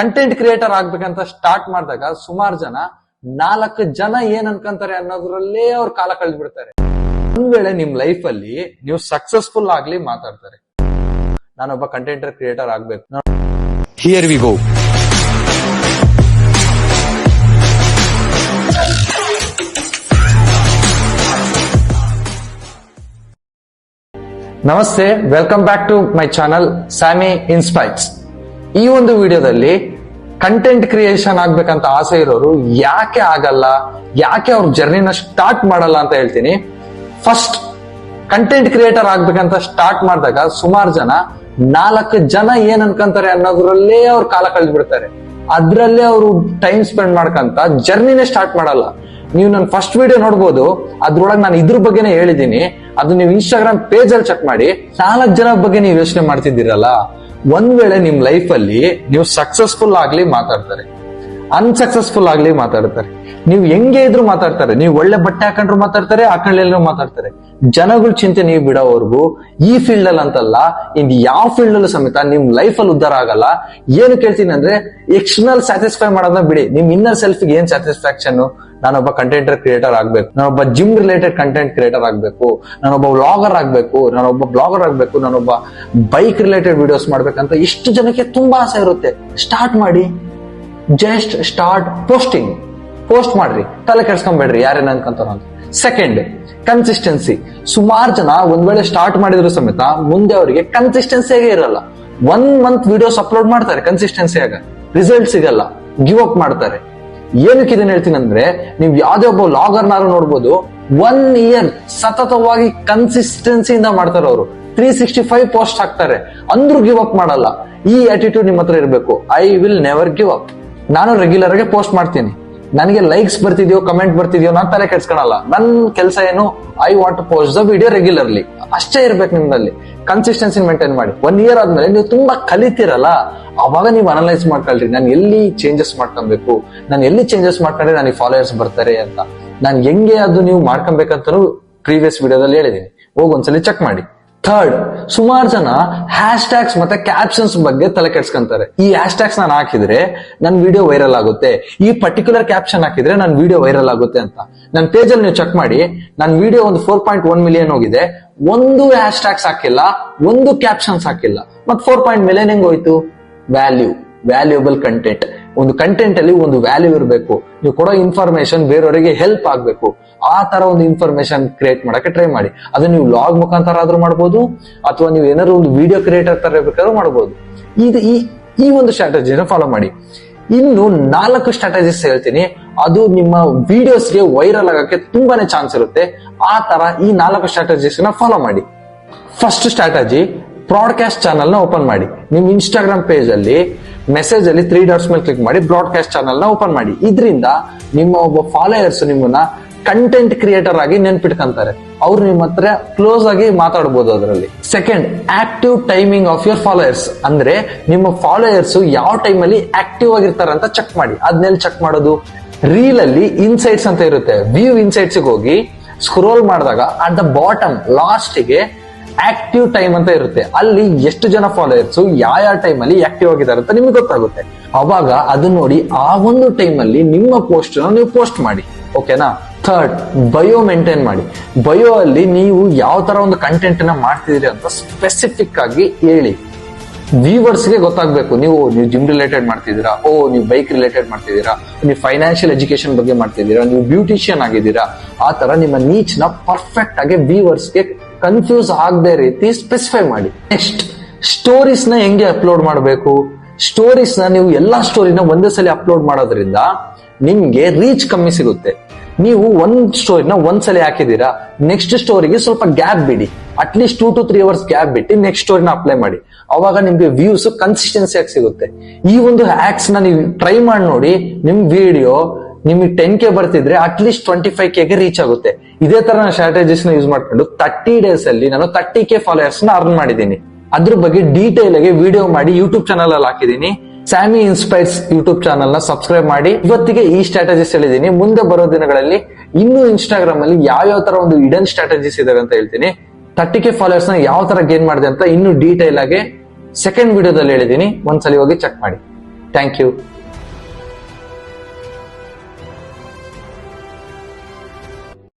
Content creator ಆಗ್ಬೇಕಂತ start ಮಾಡಿದಾಗ ಸುಮಾರು ಜನ ನಾಲ್ಕು ಜನ ಏನ್ ಅನ್ಕೊಂತಾರೆ ಅನ್ನೋದ್ರಲ್ಲೇ ಅವ್ರ ಕಾಲ ಕಳೆದು ಬಿಡ್ತಾರೆ ಒಂದ್ ವೇಳೆ ನಿಮ್ ಲೈಫ್ ಅಲ್ಲಿ ನೀವು ಸಕ್ಸಸ್ಫುಲ್ ಆಗ್ಲಿ ಮಾತಾಡ್ತಾರೆ. ನಾನೊಬ್ಬ ಕಂಟೆಂಟ್ ಕ್ರಿಯೇಟರ್ ಆಗ್ಬೇಕು. Here we go. ನಮಸ್ತೆ welcome back to my channel Sammy ಇನ್ಸ್ಪೈಟ್ಸ್ ಈ ಒಂದು ವಿಡಿಯೋದಲ್ಲಿ ಕಂಟೆಂಟ್ ಕ್ರಿಯೇಷನ್ ಆಗ್ಬೇಕಂತ ಆಸೆ ಇರೋರು ಯಾಕೆ ಆಗಲ್ಲ, ಯಾಕೆ ಅವ್ರ ಜರ್ನಿನ ಸ್ಟಾರ್ಟ್ ಮಾಡಲ್ಲ ಅಂತ ಹೇಳ್ತೀನಿ. ಫಸ್ಟ್ ಕಂಟೆಂಟ್ ಕ್ರಿಯೇಟರ್ ಆಗ್ಬೇಕಂತ ಸ್ಟಾರ್ಟ್ ಮಾಡಿದಾಗ ಸುಮಾರು ಜನ ನಾಲ್ಕು ಜನ ಏನ್ ಅನ್ಕೊಂತಾರೆ ಅನ್ನೋದ್ರಲ್ಲೇ ಅವ್ರು ಕಾಲ ಕಳೆದ್ಬಿಡ್ತಾರೆ. ಅದ್ರಲ್ಲೇ ಅವರು ಟೈಮ್ ಸ್ಪೆಂಡ್ ಮಾಡ್ಕಂತ ಜರ್ನಿನೇ ಸ್ಟಾರ್ಟ್ ಮಾಡಲ್ಲ. ನೀವು ನನ್ನ ಫಸ್ಟ್ ವಿಡಿಯೋ ನೋಡ್ಬೋದು, ಅದ್ರೊಳಗೆ ನಾನು ಇದ್ರ ಬಗ್ಗೆನೇ ಹೇಳಿದ್ದೀನಿ. ಅದು ನೀವು ಇನ್ಸ್ಟಾಗ್ರಾಮ್ ಪೇಜ್ ಅಲ್ಲಿ ಚೆಕ್ ಮಾಡಿ. ನಾಲ್ಕು ಜನ ಬಗ್ಗೆ ನೀವು ಯೋಚನೆ ಮಾಡ್ತಿದ್ದೀರಲ್ಲ, ಒಂದ್ ವೇಳೆ ನಿಮ್ ಲೈಫ್ ಅಲ್ಲಿ ನೀವು ಸಕ್ಸಸ್ಫುಲ್ ಆಗ್ಲಿ ಮಾತಾಡ್ತಾರೆ. ಅನ್ಸಕ್ಸಸ್ಫುಲ್ ಆಗ್ಲಿ ಮಾತಾಡ್ತಾರೆ. ನೀವು ಹೆಂಗೆ ಇದ್ರು ಮಾತಾಡ್ತಾರೆ. ನೀವು ಒಳ್ಳೆ ಬಟ್ಟೆ ಹಾಕೊಂಡ್ರು ಮಾತಾಡ್ತಾರೆ ಹಾಕೊಂಡ್ರು ಮಾತಾಡ್ತಾರೆ. ಜನಗಳ ಚಿಂತೆ ನೀವು ಬಿಡೋವರೆಗೂ, ಈ ಫೀಲ್ಡ್ ಅಲ್ಲಿ ಅಂತಲ್ಲ, ಇನ್ ಯಾವ ಫೀಲ್ಡ್ ಅಲ್ಲೂ ಸಮೇತ ನಿಮ್ ಲೈಫ್ ಅಲ್ಲಿ ಉದ್ದಾರ ಆಗಲ್ಲ. ಏನು ಕೇಳ್ತೀನಿ ಅಂದ್ರೆ ಎಕ್ಸ್ಟರ್ನಲ್ ಸ್ಯಾಟಿಸ್ಫೈ ಮಾಡೋದನ್ನ ಬಿಡಿ. ನಿಮ್ ಇನ್ನರ್ ಸೆಲ್ಫ್ ಏನ್ ಸ್ಯಾಟಿಸ್ಫ್ಯಾಕ್ಷನ್ ನಾನೊಬ್ಬ ಕಂಟೆಂಟರ್ ಕ್ರಿಯೇಟರ್ ಆಗ್ಬೇಕು, ನಾನೊಬ್ಬ ಜಿಮ್ ರಿಲೇಟೆಡ್ ಕಂಟೆಂಟ್ ಕ್ರಿಯೇಟರ್ ಆಗ್ಬೇಕು, ನಾನೊಬ್ಬ ವ್ಲಾಗರ್ ಆಗ್ಬೇಕು, ನಾನೊಬ್ಬ ಬ್ಲಾಗರ್ ಆಗ್ಬೇಕು, ನಾನೊಬ್ಬ ಬೈಕ್ ರಿಲೇಟೆಡ್ ವಿಡಿಯೋಸ್ ಮಾಡ್ಬೇಕಂತ ಇಷ್ಟು ಜನಕ್ಕೆ ತುಂಬಾ ಆಸೆ ಇರುತ್ತೆ. ಸ್ಟಾರ್ಟ್ ಮಾಡಿ ಜಸ್ಟ್ ಸ್ಟಾರ್ಟ್ ಪೋಸ್ಟಿಂಗ್ ಪೋಸ್ಟ್ ಮಾಡ್ರಿ, ತಲೆ ಕೆಡ್ಸ್ಕೊಂಬೇಡ್ರಿ, ಯಾರೇನ ಅನ್ಕೊಂತಾರ ಅಂತ. ಸೆಕೆಂಡ್ ಕನ್ಸಿಸ್ಟೆನ್ಸಿ ಸುಮಾರು ಜನ ಒಂದ್ ವೇಳೆ ಸ್ಟಾರ್ಟ್ ಮಾಡಿದ್ರು ಸಮೇತ ಮುಂದೆ ಅವರಿಗೆ ಕನ್ಸಿಸ್ಟೆನ್ಸಿಯಾಗೆ ಇರಲ್ಲ. ಒನ್ ಮಂತ್ ವಿಡಿಯೋಸ್ ಅಪ್ಲೋಡ್ ಮಾಡ್ತಾರೆ ಕನ್ಸಿಸ್ಟೆನ್ಸಿಯಾಗ ರಿಸಲ್ಟ್ ಸಿಗಲ್ಲ. ಗಿವ್ ಅಪ್ ಮಾಡ್ತಾರೆ. ಏನಕ್ಕೆ ಇದನ್ನ ಹೇಳ್ತೀನಿ ಅಂದ್ರೆ, ನೀವು ಯಾವ್ದೇ ಒಬ್ಬ ಲಾಗರ್ನಾರು ನೋಡ್ಬೋದು ಒನ್ ಇಯರ್ ಸತತವಾಗಿ ಕನ್ಸಿಸ್ಟೆನ್ಸಿಯಿಂದ ಮಾಡ್ತಾರೆ ಅವರು. ತ್ರೀ ಸಿಕ್ಸ್ಟಿ ಫೈವ್ ಪೋಸ್ಟ್ ಹಾಕ್ತಾರೆ. ಅಂದ್ರೂ ಗಿವ್ ಅಪ್ ಮಾಡಲ್ಲ. ಈ ಆಟಿಟ್ಯೂಡ್ ನಿಮ್ಮ ಹತ್ರ ಇರಬೇಕು. I will never give up ನಾನು ರೆಗ್ಯುಲರ್ ಆಗಿ ಪೋಸ್ಟ್ ಮಾಡ್ತೀನಿ. ನನಗೆ ಲೈಕ್ಸ್ ಬರ್ತಿದ್ಯೋ ಕಮೆಂಟ್ ಬರ್ತಿದ್ಯೋ ನಾನು ತಲೆ ಕೆಡ್ಸ್ಕೊಳಲ್ಲ. ನನ್ ಕೆಲಸ ಏನು? I want to post the video regularly ಅಷ್ಟೇ ಇರ್ಬೇಕು ನಿಮ್ದಲ್ಲಿ. ಕನ್ಸಿಸ್ಟೆನ್ಸಿ ಮೇಂಟೈನ್ ಮಾಡಿ. ಒನ್ ಇಯರ್ ಆದ್ಮೇಲೆ ನೀವು ತುಂಬಾ ಕಲಿತೀರಲ್ಲ, ಅವಾಗ ನೀವು ಅನಲೈಸ್ ಮಾಡ್ಕೊಳ್ರಿ. ನಾನು ಎಲ್ಲಿ ಚೇಂಜಸ್ ಮಾಡ್ಕೊಬೇಕು? ನಾನು ಎಲ್ಲಿ ಚೇಂಜಸ್ ಮಾಡ್ಕೊಂಡ್ರೆ ನನಗೆ ಫಾಲೋಯರ್ಸ್ ಬರ್ತಾರೆ ಅಂತ. ನಾನು ಹೆಂಗೆ ಅದು ನೀವು ಮಾಡ್ಕೊಬೇಕಂತ ಪ್ರೀವಿಯಸ್ ವಿಡಿಯೋದಲ್ಲಿ ಹೇಳಿದೀನಿ. ಹೋಗಿ ಒಂದ್ಸಲಿ ಚೆಕ್ ಮಾಡಿ. ಥರ್ಡ್ ಸುಮಾರು ಜನ ಹ್ಯಾಶ್ ಟ್ಯಾಗ್ಸ್ ಮತ್ತೆ ಕ್ಯಾಪ್ಷನ್ಸ್ ಬಗ್ಗೆ ತಲೆ ಕೆಡ್ಸ್ಕೊಂತಾರೆ. ಈ ಹ್ಯಾಶ್ ಟ್ಯಾಗ್ಸ್ ನಾನು ಹಾಕಿದ್ರೆ ನನ್ನ ವಿಡಿಯೋ ವೈರಲ್ ಆಗುತ್ತೆ. ಈ ಪರ್ಟಿಕ್ಯುಲರ್ ಕ್ಯಾಪ್ಷನ್ ಹಾಕಿದ್ರೆ ನನ್ನ ವಿಡಿಯೋ ವೈರಲ್ ಆಗುತ್ತೆ ಅಂತ. ನನ್ನ ಪೇಜ್ ಅಲ್ಲಿ ನೀವು ಚೆಕ್ ಮಾಡಿ. ನನ್ನ ವಿಡಿಯೋ ಒಂದು ಫೋರ್ ಪಾಯಿಂಟ್ ಒನ್ ಮಿಲಿಯನ್ ಹೋಗಿದೆ. ಒಂದು ಹ್ಯಾಶ್ ಟ್ಯಾಗ್ಸ್ ಹಾಕಿಲ್ಲ, ಒಂದು ಕ್ಯಾಪ್ಷನ್ಸ್ ಹಾಕಿಲ್ಲ. ಮತ್ತೆ ಫೋರ್ ಪಾಯಿಂಟ್ ಮಿಲಿಯನ್ ಹೆಂಗ್ ಹೋಯ್ತು? ವ್ಯಾಲ್ಯೂ ವ್ಯಾಲ್ಯೂಬಲ್ ಕಂಟೆಂಟ್ ಒಂದು ಕಂಟೆಂಟ್ ಅಲ್ಲಿ ಒಂದು ವ್ಯಾಲ್ಯೂ ಇರಬೇಕು. ನೀವು ಕೊಡೋ ಇನ್ಫಾರ್ಮೇಶನ್ ಬೇರೆಯವರಿಗೆ ಹೆಲ್ಪ್ ಆಗಬೇಕು. ಆ ತರ ಒಂದು ಇನ್ಫಾರ್ಮೇಶನ್ ಕ್ರಿಯೇಟ್ ಮಾಡಕ್ಕೆ ಟ್ರೈ ಮಾಡಿ. ಅದು ನೀವು ಲಾಗ್ ಮುಖಾಂತರ ಆದ್ರೂ ಮಾಡ್ಬೋದು, ಅಥವಾ ನೀವು ಏನಾದ್ರು ಒಂದು ವಿಡಿಯೋ ಕ್ರಿಯೇಟರ್ ತರ ಬೇಕಾದ್ರೂ ಮಾಡ್ಬೋದು. ಇದು ಈ ಈ ಒಂದು ಸ್ಟ್ರಾಟಜಿನ ಫಾಲೋ ಮಾಡಿ. ಇನ್ನು ನಾಲ್ಕು ಸ್ಟ್ರಾಟಜೀಸ್ ಹೇಳ್ತೀನಿ. ಅದು ನಿಮ್ಮ ವಿಡಿಯೋಸ್ಗೆ ವೈರಲ್ ಆಗಕ್ಕೆ ತುಂಬಾನೇ ಚಾನ್ಸ್ ಇರುತ್ತೆ. ಆ ತರ ಈ ನಾಲ್ಕು ಸ್ಟ್ರಾಟಜೀಸ್ನ ಫಾಲೋ ಮಾಡಿ. ಫಸ್ಟ್ ಸ್ಟ್ರಾಟಜಿ ಬ್ರಾಡ್ಕಾಸ್ಟ್ ಚಾನಲ್ನ ಓಪನ್ ಮಾಡಿ. ನಿಮ್ಮ ಇನ್ಸ್ಟಾಗ್ರಾಮ್ ಅಲ್ಲಿ ಮೆಸೇಜ್ ಅಲ್ಲಿ ತ್ರೀ ಡಾಟ್ಸ್ ಮೇಲೆ ಕ್ಲಿಕ್ ಮಾಡಿ ಬ್ರಾಡ್ಕಾಸ್ಟ್ ಚಾನಲ್ನ ಓಪನ್ ಮಾಡಿ. ಇದರಿಂದ ನಿಮ್ಮ ಒಬ್ಬ ಫಾಲೋಯರ್ಸ್ ನಿಮ್ಮನ್ನ ಕಂಟೆಂಟ್ ಕ್ರಿಯೇಟರ್ ಆಗಿ ನೆನ್ಪಿಟ್ಕೊಂತಾರೆ. ಅವ್ರು ನಿಮ್ಮ ಹತ್ರ ಕ್ಲೋಸ್ ಆಗಿ ಮಾತಾಡ್ಬೋದು ಅದರಲ್ಲಿ. Second active timing of your followers ಅಂದ್ರೆ ನಿಮ್ಮ ಫಾಲೋಯರ್ಸ್ ಯಾವ ಟೈಮ್ ಅಲ್ಲಿ ಆಕ್ಟಿವ್ ಆಗಿರ್ತಾರೆ ಅಂತ ಚೆಕ್ ಮಾಡಿ. ಅದನ್ನೆಲ್ಲಿ ಚೆಕ್ ಮಾಡೋದು. ರೀಲ್ ಅಲ್ಲಿ ಇನ್ಸೈಟ್ಸ್ ಅಂತ ಇರುತ್ತೆ. ವ್ಯೂ ಇನ್ಸೈಟ್ಸ್ ಹೋಗಿ ಸ್ಕ್ರೋಲ್ ಮಾಡಿದಾಗ ಅಟ್ ದ ಬಾಟಮ್ ಲಾಸ್ಟ್ಗೆ ಆಕ್ಟಿವ್ ಟೈಮ್ ಅಂತ ಇರುತ್ತೆ. ಅಲ್ಲಿ ಎಷ್ಟು ಜನ ಫಾಲೋಯರ್ಸ್ ಯಾವ ಯಾವ ಟೈಮ್ ಅಲ್ಲಿ ಆಕ್ಟಿವ್ ಆಗಿದ್ದಾರೆ ಅಂತ ನಿಮ್ಗೆ ಗೊತ್ತಾಗುತ್ತೆ. ಅವಾಗ ಅದನ್ನ ನೋಡಿ ಆ ಒಂದು ಟೈಮ್ ಅಲ್ಲಿ ನಿಮ್ಮ ಪೋಸ್ಟ್ ನೀವು ಪೋಸ್ಟ್ ಮಾಡಿ. ಓಕೆನಾ ಥರ್ಡ್ ಬಯೋ ಮೇಂಟೈನ್ ಮಾಡಿ. ಬಯೋ ಅಲ್ಲಿ ನೀವು ಯಾವ ತರ ಒಂದು ಕಂಟೆಂಟ್ನ ಮಾಡ್ತಿದ್ದೀರಿ ಅಂತ ಸ್ಪೆಸಿಫಿಕ್ ಆಗಿ ಹೇಳಿ. ವ್ಯೂವರ್ಸ್ಗೆ ಗೊತ್ತಾಗಬೇಕು. ನೀವು ನೀವು ಜಿಮ್ ರಿಲೇಟೆಡ್ ಮಾಡ್ತಿದ್ದೀರಾ? ಓ, ನೀವು ಬೈಕ್ ರಿಲೇಟೆಡ್ ಮಾಡ್ತಿದ್ದೀರಾ? ನೀವು ಫೈನಾನ್ಷಿಯಲ್ ಎಜುಕೇಶನ್ ಬಗ್ಗೆ ಮಾಡ್ತಿದ್ದೀರಾ? ನೀವು ಬ್ಯೂಟಿಷಿಯನ್ ಆಗಿದ್ದೀರಾ? ಆ ತರ ನಿಮ್ಮ ನೀಚ್ನ ಪರ್ಫೆಕ್ಟ್ ಆಗಿ ವ್ಯೂವರ್ಸ್ಗೆ ಕನ್ಫ್ಯೂಸ್ ಆಗದೆ ರೀತಿ ಸ್ಪೆಸಿಫೈ ಮಾಡಿ. ನೆಕ್ಸ್ಟ್ ಸ್ಟೋರೀಸ್ನ ಹೆಂಗೆ ಅಪ್ಲೋಡ್ ಮಾಡಬೇಕು? ಸ್ಟೋರೀಸ್ನ ನೀವು ಎಲ್ಲಾ ಸ್ಟೋರಿನ ಒಂದೇ ಸಲ ಅಪ್ಲೋಡ್ ಮಾಡೋದ್ರಿಂದ ನಿಮ್ಗೆ ರೀಚ್ ಕಮ್ಮಿ ಸಿಗುತ್ತೆ. ನೀವು ಒಂದ್ ಸ್ಟೋರಿನ ಒಂದ್ಸಲ ಹಾಕಿದೀರಾ ನೆಕ್ಸ್ಟ್ ಸ್ಟೋರಿಗೆ ಸ್ವಲ್ಪ ಗ್ಯಾಪ್ ಬಿಡಿ. At least two to three hours gap ಬಿಟ್ಟು ನೆಕ್ಸ್ಟ್ ಸ್ಟೋರಿನ ಅಪ್ಲೈ ಮಾಡಿ. ಅವಾಗ ನಿಮ್ಗೆ ವ್ಯೂಸ್ ಕನ್ಸಿಸ್ಟೆನ್ಸಿ ಆಗಿ ಸಿಗುತ್ತೆ. ಈ ಒಂದು ಹ್ಯಾಕ್ಸ್ನ ನೀವು ಟ್ರೈ ಮಾಡಿ ನೋಡಿ, ನಿಮ್ ವಿಡಿಯೋ ನಿಮಗೆ ಟೆನ್ ಕೆ ಬರ್ತಿದ್ರೆ ಅಟ್ಲೀಸ್ಟ್ ಟ್ವೆಂಟಿ ಫೈವ್ ಕೆಗೆ ರೀಚ್ ಆಗುತ್ತೆ. ಇದೇ ತರ ಸ್ಟ್ರಾಟಜೀಸ್ನ ಯೂಸ್ ಮಾಡ್ಕೊಂಡು ತರ್ಟಿ ಡೇಸ್ ಅಲ್ಲಿ ನಾನು ತರ್ಟಿ ಕೆ ಫಾಲೋಯರ್ಸ್ನ ಅರ್ನ್ ಮಾಡಿದ್ದೀನಿ. ಅದ್ರ ಬಗ್ಗೆ ಡೀಟೇಲ್ ಆಗಿ ವಿಡಿಯೋ ಮಾಡಿ ಯೂಟ್ಯೂಬ್ ಚಾನಲ್ ಅಲ್ಲಿ ಹಾಕಿದ್ದೀನಿ. ಸ್ಯಾಮಿ ಇನ್ಸ್ಪೈರ್ಸ್ ಯೂಟ್ಯೂಬ್ ಚಾನಲ್ನ ಸಬ್ಸ್ಕ್ರೈಬ್ ಮಾಡಿ. ಇವತ್ತಿಗೆ ಈ ಸ್ಟ್ರಾಟಜಿಸ್ ಹೇಳಿದೀನಿ ಮುಂದೆ ಬರೋ ದಿನಗಳಲ್ಲಿ ಇನ್ನೂ ಇನ್ಸ್ಟಾಗ್ರಾಮ್ ಅಲ್ಲಿ ಯಾವ ಯಾವ ತರ ಒಂದು ಇಡನ್ ಸ್ಟ್ರಾಟಜಿಸ್ ಇದಾವೆ ಅಂತ ಹೇಳ್ತೀನಿ. ತರ್ಟಿ ಕೆ ಫಾಲೋಯರ್ಸ್ನ ಯಾವ ತರ ಗೇನ್ ಮಾಡಿದೆ ಅಂತ ಇನ್ನೂ ಡೀಟೇಲ್ ಆಗಿ ಸೆಕೆಂಡ್ ವಿಡಿಯೋದಲ್ಲಿ ಹೇಳಿದ್ದೀನಿ. ಒಂದ್ಸಲಿ ಹೋಗಿ ಚೆಕ್ ಮಾಡಿ. Thank you